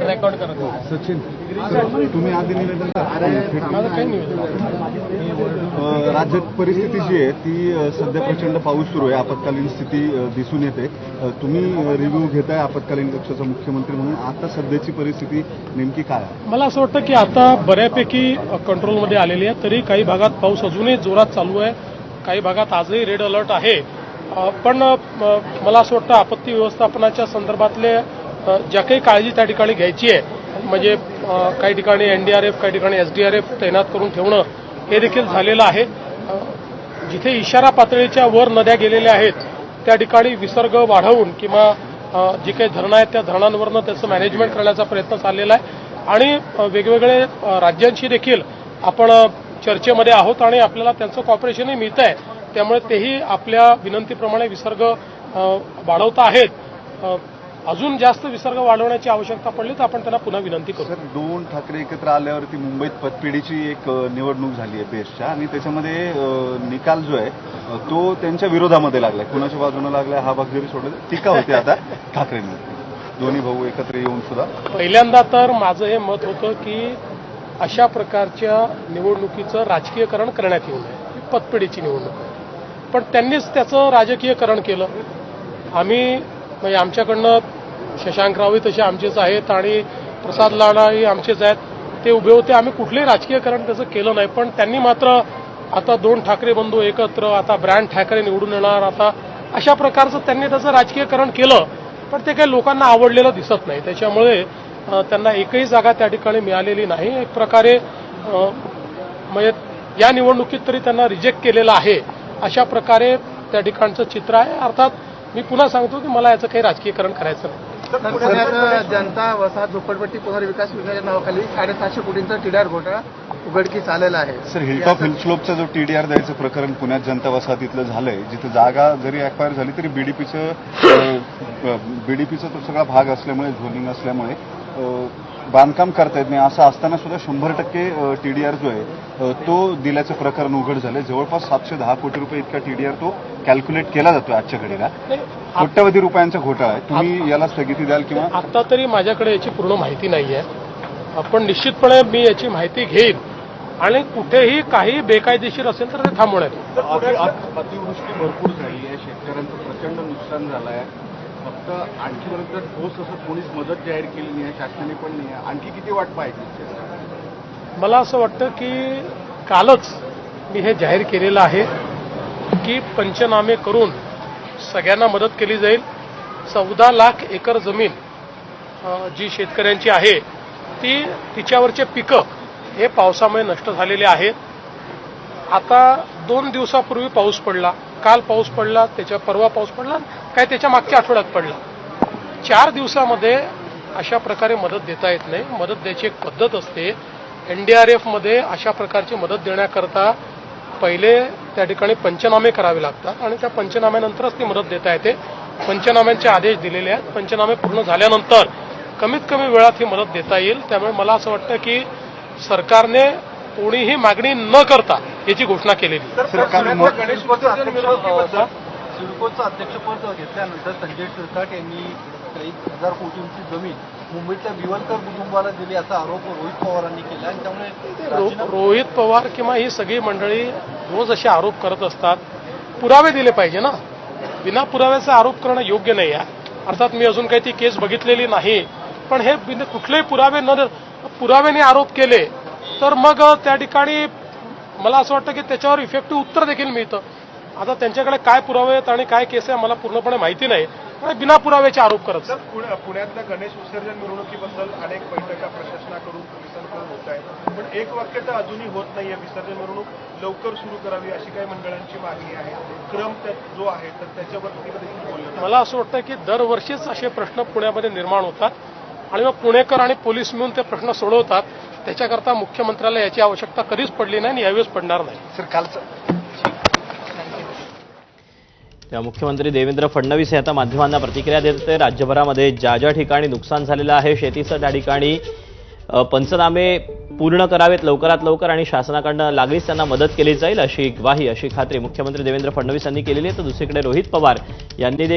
Record करत. सचिन तुम्ही आधी निवेदन राज्यात परिस्थिती जी आहे ती सध्या प्रचंड पाऊस सुरू आहे आपत्कालीन स्थिती दिसून येते. तुम्ही रिव्ह्यू घेताय आपत्कालीन कक्षाचा मुख्यमंत्री म्हणून. आता सध्याची परिस्थिती नेमकी काय आहे? मला असं वाटतं की आता बऱ्यापैकी कंट्रोलमध्ये आलेली आहे तरी काही भागात पाऊस अजूनही जोरात चालू आहे. काही भागात आजही रेड अलर्ट आहे. पण मला असं वाटतं आपत्ती व्यवस्थापनाच्या संदर्भातले ज्या काही काळजी त्या ठिकाणी घ्यायची आहे म्हणजे काही ठिकाणी एनडीआरएफ काही ठिकाणी एसडीआरएफ तैनात करून ठेवणं हे देखील झालेलं आहे. जिथे इशारा पातळीच्या वर नद्या गेलेल्या आहेत त्या ठिकाणी विसर्ग वाढवून किंवा जी काही धरणं आहेत त्या धरणांवरनं त्याचं मॅनेजमेंट करण्याचा प्रयत्न चाललेला आहे. आणि वेगवेगळे राज्यांशी देखील आपण चर्चेमध्ये आहोत आणि आपल्याला त्यांचं कॉपरेशनही मिळत आहे त्यामुळे तेही आपल्या विनंतीप्रमाणे विसर्ग वाढवता आहेत. अजून जास्त विसर्ग वाढवण्याची आवश्यकता पडली तर आपण त्यांना पुन्हा विनंती करू. सर दोन ठाकरे एकत्र आल्यावरती मुंबईत पतपेढीची एक निवडणूक झाली आहे बेस्टच्या आणि त्याच्यामध्ये निकाल जो आहे तो त्यांच्या विरोधामध्ये लागलाय. कुणाच्या बाजूने लागलाय हा भाग जरी सोडला टीका होते आता ठाकरेंवरती दोन्ही भाऊ एकत्र येऊन सुद्धा. पहिल्यांदा तर माझं हे मत होतं की अशा प्रकारच्या निवडणुकीचं राजकीयकरण करण्यात येऊ नये. पतपेढीची निवडणूक आहे. पण त्यांनीच त्याचं राजकीयकरण केलं. आम्ही म्हणजे आमच्याकडनं शशांकरावही तसे आमचेच आहेत आणि प्रसाद लाडाही आमचेच आहेत. ते उभे होते. आम्ही कुठलेही राजकीयकरण त्याचं केलं नाही पण त्यांनी मात्र आता दोन ठाकरे बंधू एकत्र आता ब्रँड ठाकरे निवडून येणार आता अशा प्रकारचं त्यांनी त्याचं राजकीयकरण केलं पण ते काही लोकांना आवडलेलं दिसत नाही. त्याच्यामुळे त्यांना एकही जागा त्या ठिकाणी मिळालेली नाही. एक प्रकारे म्हणजे या निवडणुकीत तरी त्यांना रिजेक्ट केलेलं आहे अशा प्रकारे त्या ठिकाणचं चित्र आहे. अर्थात मी पुन्हा सांगतो की मला याचं काही राजकीयकरण करायचं नाही. पुण्यात जनता वसाहत झोपडपट्टी पुनर्विकास योजनेच्या नावाखाली साडेसहाशे कोटींचा टीडीआर घोटाळा उघडकीस आलेला आहे. सर हिलटॉप हिलस्लोपचा जो टीडीआर द्यायचं प्रकरण पुण्यात जनता वसाहतीतलं झालंय जिथे जागा जरी अक्वायर झाली तरी बीडीपीचं बीडीपीचा तो सगळा भाग असल्यामुळे झोनिंग असल्यामुळे बांधकाम करता येत नाही असं असताना सुद्धा शंभर टक्के टीडीआर जो आहे तो दिल्याचं प्रकरण उघड झालंय. जवळपास सातशे दहा कोटी रुपये इतका टीडीआर तो कॅल्क्युलेट केला जातो आजच्या घडीला. कोट्यवधी रुपयांचा घोटाळा आहे. तुम्ही याला स्थगिती द्याल किंवा आता तरी माझ्याकडे याची पूर्ण माहिती नाही आहे पण निश्चितपणे मी याची माहिती घेईन. आणि कुठेही काही बेकायदेशीर असेल तर ते थांबवण्यात. अतिवृष्टी भरपूर झाली आहे. शेतकऱ्यांचं प्रचंड नुकसान झालं आहे फक्त आणखीपर्यंत ठोस असं कोणीच मदत जाहीर केली नाही आहे शासनाने पण नाही. आहे आणखी किती वाट पाहिजे मला असं वाटतं की कालच मी हे जाहीर केलेलं आहे की पंचनामे करून सगळ्यांना मदत केली जाईल. चौदा लाख एकर जमीन जी शेतकऱ्यांची आहे ती तिच्यावरचे पिकं हे पावसामुळे नष्ट झालेले आहेत. आता दोन दिवसापूर्वी पाऊस पडला. काल पाऊस पडला त्याच्या परवा पाऊस पडला काय त्याच्या मागच्या आठवड्यात पडला? चार दिवसामध्ये अशा प्रकारे मदत देता येत नाही. मदत द्यायची एक पद्धत असते. एनडीआरएफमध्ये अशा प्रकारची मदत देण्याकरता पहिले त्या ठिकाणी पंचनामे करावे लागतात आणि त्या पंचनाम्यानंतरच ती मदत देता येते. पंचनाम्यांचे आदेश दिलेले आहेत. पंचनामे पूर्ण झाल्यानंतर कमीत कमी वेळात ही मदत देता येईल. त्यामुळे मला असं वाटतं की सरकारने कोणीही मागणी न करता याची घोषणा केलेली सिडकोचं अध्यक्षपद घेतल्यानंतर संजय शिरसाट यांनी काही हजार कोटींची जमीन मुंबईतल्या भिवनकर कुटुंबाला दिली असा आरोप रोहित पवारांनी केला आणि त्यामुळे रोहित पवार किंवा ही सगळी मंडळी रोज असे आरोप करत असतात. पुरावे दिले पाहिजे ना. बिना पुराव्याचे आरोप करणं योग्य नाही आहे. अर्थात मी अजून काही ती केस बघितलेली नाही. पण हे बिन- कुठलेही पुरावे न पुराव्याने आरोप केले तर मग त्या ठिकाणी मला असं वाटतं की त्याच्यावर इफेक्टिव्ह उत्तर देखील मिळतं. आता त्यांच्याकडे काय पुरावे आहेत आणि काय केस आहे मला पूर्णपणे माहिती नाही. पण बिना पुराव्याचे आरोप करत पुण्यातल्या गणेश विसर्जन मिरवणुकीबद्दल अनेक बैठका प्रशासनाकडून पोलिसांकडून होत आहेत. पण एक वाक्य तर अजूनही होत नाहीये. विसर्जन मिरवणूक लवकर सुरू करावी अशी काही मंडळांची मागणी आहे. क्रम जो आहे तर बोललं मला असं वाटतं की दरवर्षीच असे प्रश्न पुण्यामध्ये निर्माण होतात आणि मग पुणेकर आणि पोलीस मिळून ते प्रश्न सोडवतात. त्याच्याकरता मुख्यमंत्र्याला याची आवश्यकता कधीच पडली नाही आणि यावेळेस पडणार नाही. सर कालचं मुख्यमंत्री देवेंद्र फडणवीस हे आता माध्यमांना प्रतिक्रिया देत होते. राज्यभरामध्ये ज्या ज्या ठिकाणी नुकसान झालेलं आहे शेतीचं त्या ठिकाणी पंचनामे पूर्ण करावेत लवकरात लवकर आणि शासनाकडनं लागलीच त्यांना मदत केली जाईल अशी ग्वाही अशी खात्री मुख्यमंत्री देवेंद्र फडणवीस यांनी केलेली आहे. तर दुसरीकडे रोहित पवार यांनी देखील